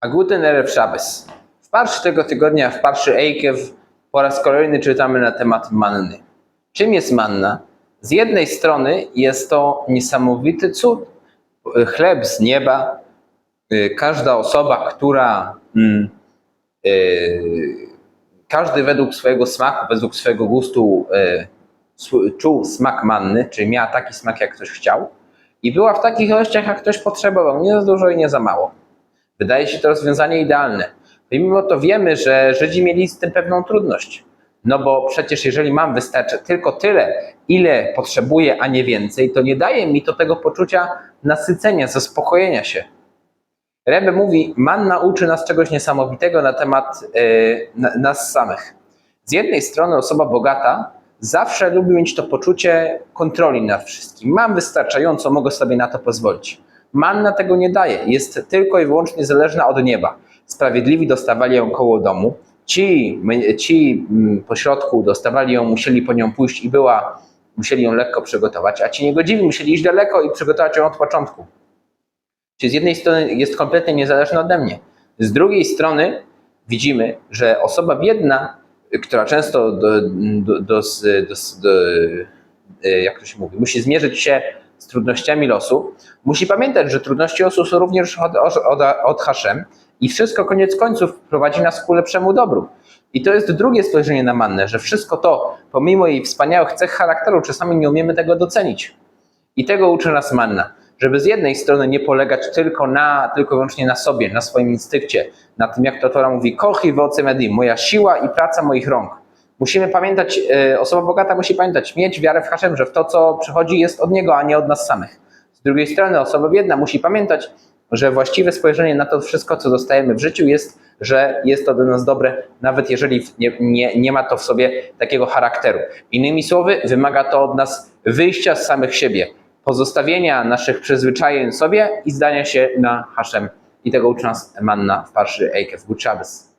A guten Erev Shabbos. W parszy tego tygodnia, w parszy Eikew, po raz kolejny czytamy na temat manny. Czym jest manna? Z jednej strony jest to niesamowity cud, chleb z nieba. Y, Każda osoba, która mm, y, każdy według swojego smaku, według swojego gustu y, czuł smak manny, czyli miała taki smak, jak ktoś chciał i była w takich ilościach, jak ktoś potrzebował, nie za dużo i nie za mało. Wydaje się to rozwiązanie idealne. Mimo to wiemy, że Żydzi mieli z tym pewną trudność. No bo przecież jeżeli mam wystarczy tylko tyle, ile potrzebuję, a nie więcej, to nie daje mi to tego poczucia nasycenia, zaspokojenia się. Rebbe mówi, manna uczy nas czegoś niesamowitego na temat yy, na, nas samych. Z jednej strony osoba bogata zawsze lubi mieć to poczucie kontroli nad wszystkim. Mam wystarczająco, mogę sobie na to pozwolić. Manna tego nie daje, jest tylko i wyłącznie zależna od nieba. Sprawiedliwi dostawali ją koło domu, ci, ci mm, pośrodku dostawali ją, musieli po nią pójść i była, musieli ją lekko przygotować, a ci niegodziwi musieli iść daleko i przygotować ją od początku. Czyli z jednej strony jest kompletnie niezależna ode mnie. Z drugiej strony widzimy, że osoba biedna, która często do, do, do, do, do, y, jak to się mówi, musi zmierzyć się z trudnościami losu, musi pamiętać, że trudności losu są również od, od, od Haszem i wszystko koniec końców prowadzi nas ku lepszemu dobru. I to jest drugie spojrzenie na Mannę, że wszystko to, pomimo jej wspaniałych cech charakteru, czasami nie umiemy tego docenić. I tego uczy nas Manna, żeby z jednej strony nie polegać tylko na, tylko wyłącznie na sobie, na swoim instynkcie, na tym jak to Tora mówi, kochi w medim, moja siła i praca moich rąk. Musimy pamiętać, e, osoba bogata musi pamiętać, mieć wiarę w Haszem, że w to, co przychodzi jest od Niego, a nie od nas samych. Z drugiej strony osoba biedna musi pamiętać, że właściwe spojrzenie na to wszystko, co dostajemy w życiu jest, że jest to dla nas dobre, nawet jeżeli nie, nie, nie ma to w sobie takiego charakteru. Innymi słowy, wymaga to od nas wyjścia z samych siebie, pozostawienia naszych przyzwyczajeń sobie i zdania się na Haszem. I tego uczy nas Manna w parszy Eikew Shabbos.